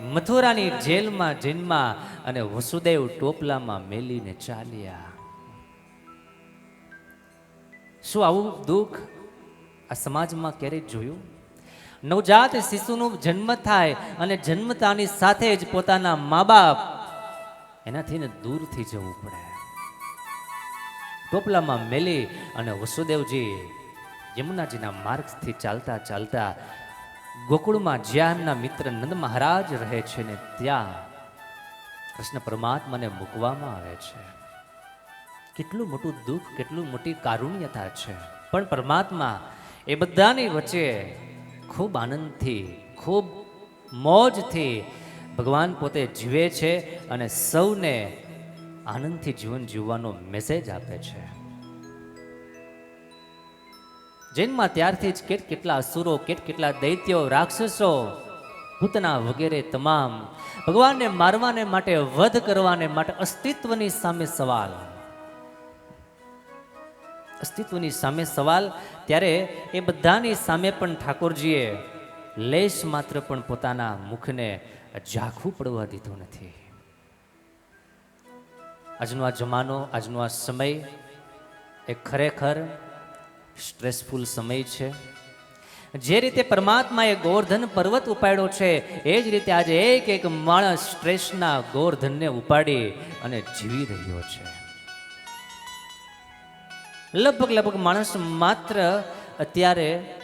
મથુરાની જેલમાં જીનમાં અને વસુદેવ ટોપલામાં મેલીને ચાલ્યા. શું આવું દુઃખ આ સમાજમાં ક્યારેય જોયું? નવજાત શિશુનો જન્મ થાય અને જન્મતાની સાથે જ પોતાના મા બાપ એનાથી ને દૂરથી જવું પડે. ટોપલામાં મેલી અને વસુદેવજી યમુનાજીના માર્ગથી ચાલતા ચાલતા ગોકુળમાં જ્યાં એમના મિત્ર નંદ મહારાજ રહે છે ને ત્યાં કૃષ્ણ પરમાત્માને મૂકવામાં આવે છે. કેટલું મોટું દુઃખ, કેટલું મોટી કારુણ્યતા છે. પણ પરમાત્મા એ બધાની વચ્ચે ખૂબ આનંદથી, ખૂબ મોજથી ભગવાન પોતે જીવે છે અને સૌને આનંદથી જીવન જીવવાનો મેસેજ આપે છે. જૈનમાં ત્યારથી જ કેટ કેટલા અસુરો, કેટ કેટલા દૈત્યો, રાક્ષસો પૂતના વગેરે તમામ ભગવાનને મારવાને માટે, વધ કરવાને માટે અસ્તિત્વની સામે સવાલ. અસ્તિત્વની સામે સવાલ ત્યારે એ બધાની સામે પણ ઠાકોરજીએ લેશ માત્ર પણ પોતાના મુખને ઝાંખું પડવા દીધું નથી. આજનો આ જમાનો, આજનો આ સમય એ ખરેખર સ્ટ્રેસફુલ સમય છે. જે રીતે પરમાત્માએ ગોરધન પર્વત ઉપાડ્યો છે, એ જ રીતે આજે એક એક માણસ સ્ટ્રેસના ગોરધનને ઉપાડી અને જીવી રહ્યો છે. લગભગ લગભગ માણસ માત્ર અત્યારે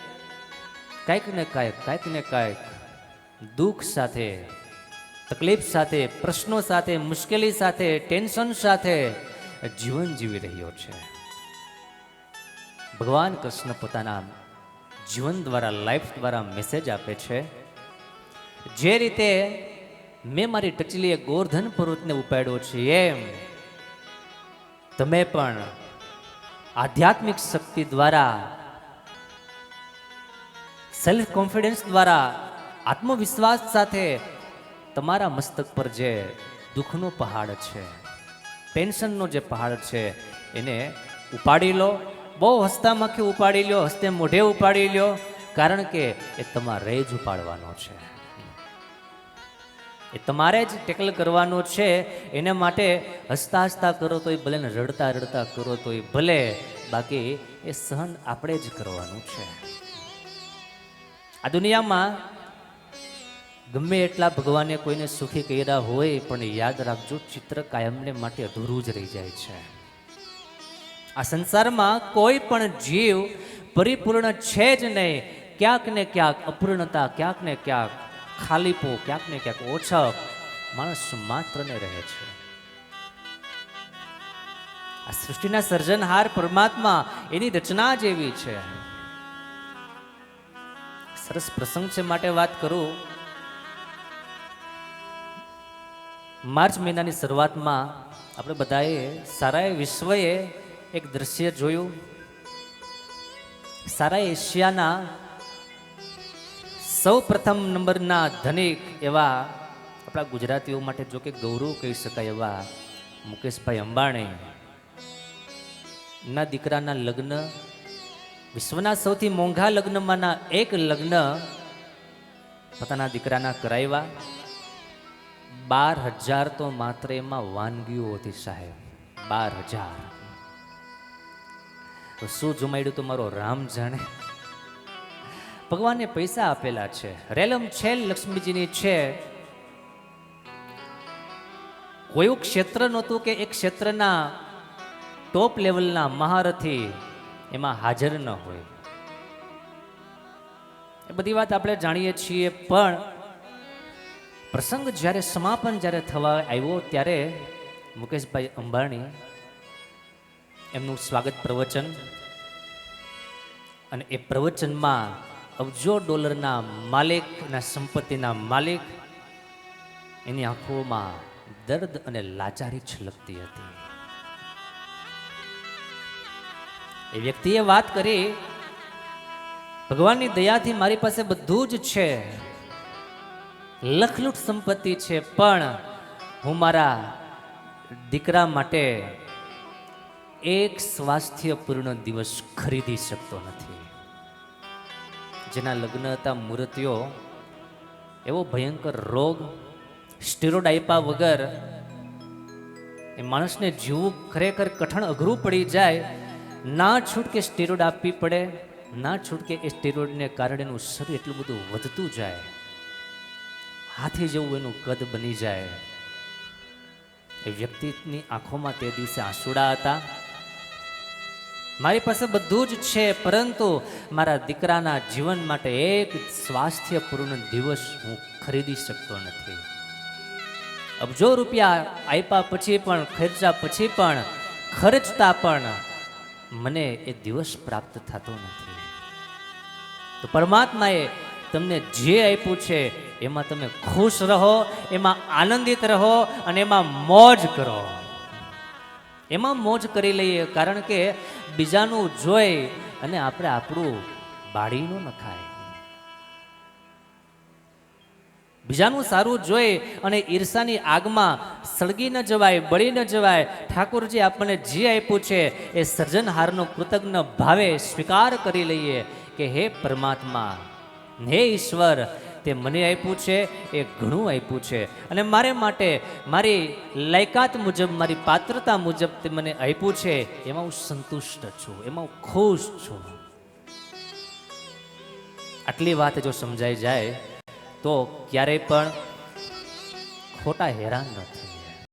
કાંઈક ને કાંઈક કાંઈક ને કાંઈક દુઃખ સાથે, તકલીફ સાથે, પ્રશ્નો સાથે, મુશ્કેલી સાથે, ટેન્શન સાથે જીવન જીવી રહ્યો છે. ભગવાન કૃષ્ણ પોતાના જીવન દ્વારા લાઈફ દ્વારા મેસેજ આપે છે. જે રીતે મેં મારી ટચલીએ ગોરધન પર્વતને ઉપાડ્યો છે એમ. તમે પણ આધ્યાત્મિક શક્તિ દ્વારા સેલ્ફ કોન્ફિડન્સ દ્વારા, આત્મવિશ્વાસ સાથે તમારા મસ્તક પર જે દુઃખનો પહાડ છે ટેન્શનનો જે પહાડ છે, એને ઉપાડી લો. બહુ હસતામાંથી ઉપાડી લો હસતે મોઢે ઉપાડી લો કારણ કે એ તમારે જ ઉપાડવાનો છે. એ તમારે જ ટેકલ કરવાનો છે, એને માટે હસતા હસતા કરો તોય ભલે ને રડતા રડતા કરો તોય ભલે, બાકી એ સહન આપણે જ કરવાનું છે. આ દુનિયામાં ગમે એટલા ભગવાને કોઈને સુખી કર્યા હોય, પણ યાદ રાખજો ચિત્ર કાયમને માટે અધૂરું જ રહી જાય છે. આ સંસારમાં કોઈ પણ જીવ પરિપૂર્ણ છે જ નહીં. ક્યાંક ને ક્યાંક અપૂર્ણતા, ક્યાંક ને ક્યાંક ખાલીપો ક્યાંક ને ક્યાંક ઓછક માણસ માત્રને રહે છે. આ સૃષ્ટિના સર્જનહાર પરમાત્મા એની રચના જ એવી છે. સરસ પ્રસંગ છે માટે વાત કરું. માર્ચ મહિનાની શરૂઆતમાં આપણે બધાએ સારા વિશ્વએ એક દ્રશ્ય જોયું. સારા એશિયાના સૌ પ્રથમ નંબરના ધનિક એવા આપણા ગુજરાતીઓ માટે જો કે ગૌરવ કહી શકાય એવા મુકેશભાઈ અંબાણી. ના દીકરાના લગ્ન, વિશ્વના સૌથી મોંઘા લગ્નમાંના એક લગ્ન પોતાના દીકરાના કરાવ્યા. બાર હજાર તો માત્ર એમાં વાનગીઓ હતી સાહેબ. બાર હજાર. તો શું જમાડ્યું તો મારો રામ જાણે? ભગવાને પૈસા આપેલા છે. રેલમ છે, લક્ષ્મીજીની છે. કોઈ ક્ષેત્ર નહોતું કે એક ક્ષેત્રના ટોપ લેવલના મહારથી એમાં હાજર ન હોય. એ બધી વાત આપણે જાણીએ છીએ, પણ પ્રસંગ જ્યારે સમાપન જ્યારે થવા આવ્યો ત્યારે મુકેશભાઈ અંબાણી એમનું સ્વાગત પ્રવચન. અને એ પ્રવચનમાં અબજો ડોલરના માલિકના સંપત્તિના માલિક એની આંખોમાં દર્દ અને લાચારી છલકતી હતી. એ વ્યક્તિએ વાત કરી, ભગવાનની દયાથી મારી પાસે બધું જ છે. લખલૂટ સંપત્તિ છે, પણ હું મારા દીકરા માટે એક સ્વાસ્થ્યપૂર્ણ દિવસ ખરીદી શકતો નથી. જેના લગ્ન હતા મૂર્તિઓ, એવો ભયંકર રોગ, સ્ટીરોડ આપ્યા વગર એ માણસને જીવવું ખરેખર કઠણ અઘરું પડી જાય, ના છૂટકે સ્ટીરોડ આપવી પડે, ના છૂટકે એ સ્ટીરોડને કારણે એનું શરીર એટલું બધું વધતું જાય. હાથી જેવું એનું કદ બની જાય. એ વ્યક્તિની આંખોમાં તે દિવસે આંસુડા હતા. મારી પાસે બધું જ છે, પરંતુ મારા દીકરાના જીવન માટે એક સ્વાસ્થ્યપૂર્ણ દિવસ હું ખરીદી શકતો નથી. અબજો રૂપિયા આપ્યા પછી પણ, ખર્ચા પછી પણ, ખર્ચતા પણ મને એ દિવસ પ્રાપ્ત થતો નથી. તો પરમાત્માએ તમને જે આપ્યું છે, એમાં તમે ખુશ રહો, એમાં આનંદિત રહો અને એમાં મોજ કરો. એમાં મોજ કરી લઈએ, કારણ કે બીજાનું જોઈ અને આપણે આપણું બાળીનું ન બીજાનું સારું જોઈ અને ઈર્ષાની આગમાં સળગી ન જવાય, બળી ન જવાય, ઠાકોરજી આપણને જે આપ્યું છે એ સર્જનહારનો કૃતજ્ઞ ભાવે સ્વીકાર કરી લઈએ કે હે પરમાત્મા, હે ઈશ્વર તે મને આપ્યું છે, એ ઘણું આપ્યું છે. અને મારે માટે મારી લાયકાત મુજબ, મારી પાત્રતા મુજબ તે મને આપ્યું છે. એમાં હું સંતુષ્ટ છું, એમાં હું ખુશ છું. આટલી વાત જો સમજાઈ જાય, તો ક્યારેય પણ ખોટા હેરાન નથી